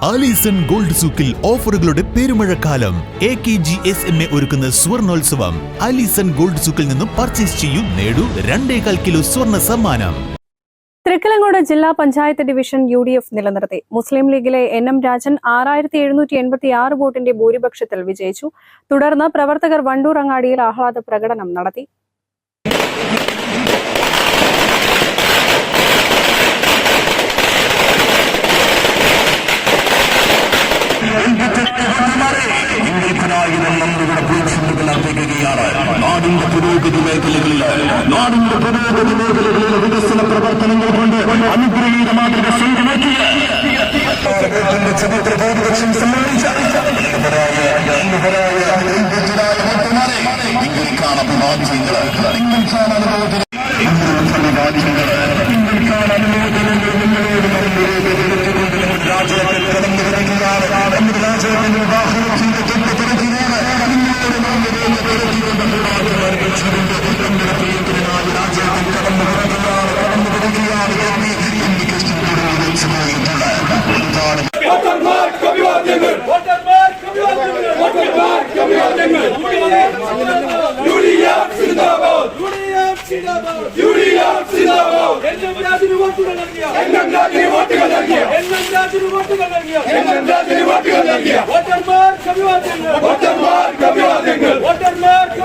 Alison gold സൂക്കിൽ ഓഫറുകളുടെ പെരുമഴക്കാലം. A K G S M A ഒരുക്കുന്ന സ്വർണോത്സവം. ആലീസൺ ഗോൾഡ് സൂക്കിൽ നിന്നും പർച്ചേസ് ചെയ്യൂ നേടൂ രണ്ടേകാൽ കിലോ സ്വർണ സമ്മാനം. തൃക്കലങ്കോട് ജില്ലാ panchayat division U D F നിലനിർത്തി. മുസ്ലിം ലീഗിലെ എൻ എം രാജൻ ആറായിരത്തി എഴുന്നൂറ്റി എൺപത്തി ആറ് വോട്ടിന്റെ ഭൂരിപക്ഷത്തിൽ വിജയിച്ചു. തുടർന്ന് പ്രവർത്തകർ വണ്ടൂർ അങ്ങാടിയിൽ ആഹ്ലാദ പ്രകടനം നടത്തി. നാടിന്റെ പുരോഗതി മേഖലകളിൽ നാടിന്റെ പുരോഗതി മേഖലകളിലെ വികസന പ്രവർത്തനങ്ങൾ കൊണ്ട് അനുഗ്രഹീത മാതൃക സ്വന്തമാക്കിയ ചരിത്ര ധീരരായ ഇന്ത്യജനായ എന്നും രാജിന് വോട്ടുകൾ നൽകിയ. എന്നും രാജിന് വോട്ടുകൾ നൽകിയ. എന്നും വോട്ടുകൾ നൽകിയ. എന്നും വോട്ടുകൾ നൽകിയ. വോട്ടർമാർക്ക് അഭിവാദ്യങ്ങൾ വോട്ടർമാർക്ക്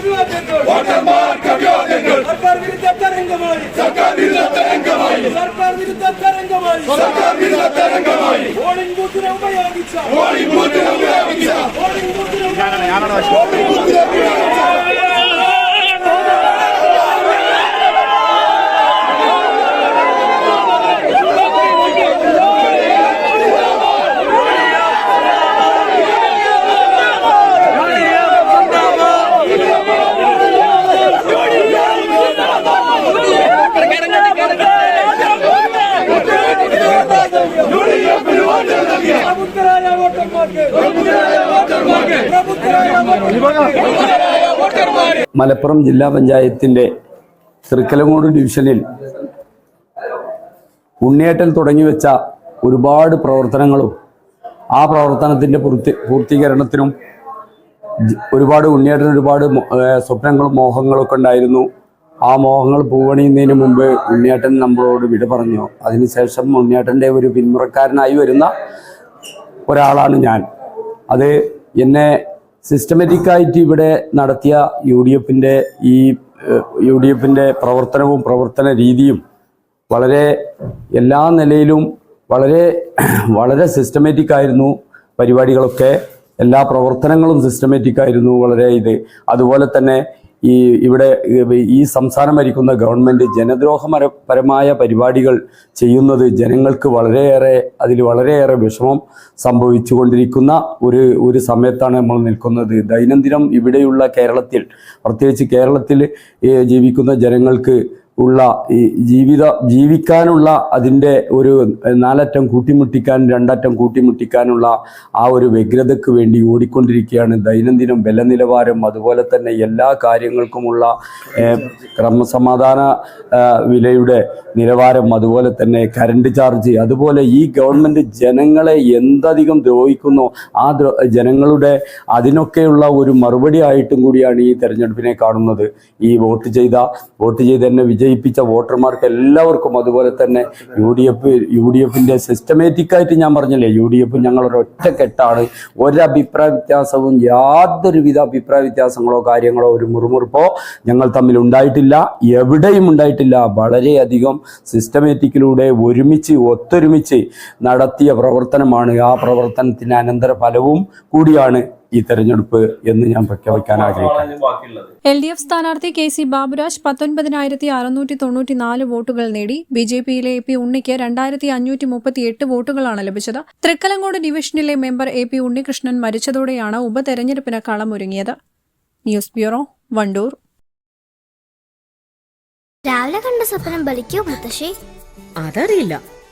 അഭിവാദ്യങ്ങൾ സർക്കാർ വിരുദ്ധ തരംഗമായി. സർക്കാർ വിരുദ്ധ തരംഗമായി. സർക്കാർ വിരുദ്ധ തരംഗമായി. സർക്കാർ വിരുദ്ധ തരംഗമായി. പോളിംഗ് ബൂത്തിനെ ഉപയോഗിച്ച. പോളിംഗ് ബൂത്തിനെ ഉപയോഗിച്ച. പോളിംഗ് ബൂത്തിനെ ഉപയോഗിച്ച. പോളിംഗ് ബൂത്തിനെ ഉപയോഗിച്ച. മലപ്പുറം ജില്ലാ പഞ്ചായത്തിന്റെ തൃക്കലങ്ങോട് ഡിവിഷനിൽ ഉണ്ണിയേട്ടൻ തുടങ്ങിവെച്ച ഒരുപാട് പ്രവർത്തനങ്ങളും ആ പ്രവർത്തനത്തിന്റെ പൂർത്തി പൂർത്തീകരണത്തിനും ഒരുപാട് ഉണ്ണിയേട്ടൻ ഒരുപാട് സ്വപ്നങ്ങളും മോഹങ്ങളും ഒക്കെ ഉണ്ടായിരുന്നു. ആ മോഹങ്ങൾ പൂവണിയുന്നതിന് മുമ്പ് ഉണ്ണിയേട്ടൻ നമ്മളോട് വിട പറഞ്ഞു. അതിനുശേഷം ഉണ്ണിയേട്ടന്റെ ഒരു പിന്മുറക്കാരനായി വരുന്ന ഒരാളാണ് ഞാൻ. അത് എന്നെ സിസ്റ്റമാറ്റിക്കായിട്ട് ഇവിടെ നടത്തിയ യു ഡി എഫിന്റെ ഈ യു ഡി എഫിന്റെ പ്രവർത്തനവും പ്രവർത്തന രീതിയും വളരെ എല്ലാ നിലയിലും വളരെ വളരെ സിസ്റ്റമാറ്റിക് ആയിരുന്നു പരിപാടികളൊക്കെ. എല്ലാ പ്രവർത്തനങ്ങളും സിസ്റ്റമാറ്റിക് ആയിരുന്നു വളരെ ഇത്. അതുപോലെ തന്നെ ഈ ഇവിടെ ഈ സംസ്ഥാനം ഭരിക്കുന്ന ഗവൺമെന്റ് ജനദ്രോഹപര പരമായ പരിപാടികൾ ചെയ്യുന്നത് ജനങ്ങൾക്ക് വളരെയേറെ അതിൽ വളരെയേറെ വിഷമം സംഭവിച്ചുകൊണ്ടിരിക്കുന്ന ഒരു ഒരു സമയത്താണ് നമ്മൾ നിൽക്കുന്നത്. ദൈനംദിനം ഇവിടെയുള്ള കേരളത്തിൽ പ്രത്യേകിച്ച് കേരളത്തിൽ ജീവിക്കുന്ന ജനങ്ങൾക്ക് ഉള്ള ഈ ജീവിത ജീവിക്കാനുള്ള അതിന്റെ ഒരു നാലറ്റം കൂട്ടിമുട്ടിക്കാൻ രണ്ടറ്റം കൂട്ടിമുട്ടിക്കാനുള്ള ആ ഒരു വ്യഗ്രതയ്ക്ക് വേണ്ടി ഓടിക്കൊണ്ടിരിക്കുകയാണ്. ദൈനംദിനം വില നിലവാരം അതുപോലെ തന്നെ എല്ലാ കാര്യങ്ങൾക്കുമുള്ള ക്രമസമാധാന വിലയുടെ നിലവാരം അതുപോലെ തന്നെ കറണ്ട് ചാർജ് അതുപോലെ ഈ ഗവൺമെന്റ് ജനങ്ങളെ എന്തധികം ദ്രോഹിക്കുന്നു ആ ജനങ്ങളുടെ അതിനൊക്കെയുള്ള ഒരു മറുപടി ആയിട്ടും കൂടിയാണ് ഈ തെരഞ്ഞെടുപ്പിനെ കാണുന്നത്. ഈ വോട്ട് ചെയ്ത വോട്ട് ചെയ്ത് എന്നെ വിജയിപ്പിച്ച വോട്ടർമാർക്ക് എല്ലാവർക്കും അതുപോലെ തന്നെ U D F U D എഫിന്റെ സിസ്റ്റമാറ്റിക്കായിട്ട് ഞാൻ പറഞ്ഞില്ലേ യു ഡി എഫ് ഞങ്ങളൊരു ഒറ്റക്കെട്ടാണ് ഒരഭിപ്രായ വ്യത്യാസവും യാതൊരുവിധ അഭിപ്രായ വ്യത്യാസങ്ങളോ കാര്യങ്ങളോ ഒരു മുറുമുറുപ്പോ ഞങ്ങൾ തമ്മിൽ ഉണ്ടായിട്ടില്ല. എവിടെയും ഉണ്ടായിട്ടില്ല. വളരെയധികം സിസ്റ്റമാറ്റിക്കിലൂടെ ഒരുമിച്ച് ഒത്തൊരുമിച്ച് നടത്തിയ പ്രവർത്തനമാണ്. ആ പ്രവർത്തനത്തിന് അനന്തര ഫലവും കൂടിയാണ്. ഈ തെരഞ്ഞെടുപ്പ് എന്ന് ഞാൻ പ്രഖ്യാപിക്കാൻ ആഗ്രഹിക്കുന്നു. എൽ ഡി എഫ് സ്ഥാനാർത്ഥി കെ സി ബാബുരാജ് പത്തൊൻപതിനായിരത്തി അറുന്നൂറ്റി തൊണ്ണൂറ്റി നാല് വോട്ടുകൾ നേടി. ബി ജെ പിയിലെ എ പി ഉണ്ണിക്ക് രണ്ടായിരത്തി അഞ്ഞൂറ്റി മുപ്പത്തി എട്ട് വോട്ടുകളാണ് ലഭിച്ചത്. തൃക്കലങ്കോട് ഡിവിഷനിലെ മെമ്പർ എ പി ഉണ്ണികൃഷ്ണൻ മരിച്ചതോടെയാണ് ഉപതെരഞ്ഞെടുപ്പിന് കളമൊരുങ്ങിയത്. News bureau Wandoor. രാവിലെ കണ്ട സ്വപ്നം ബലിക്കോ മുത്തശ്ശേ? അതറിയില്ല.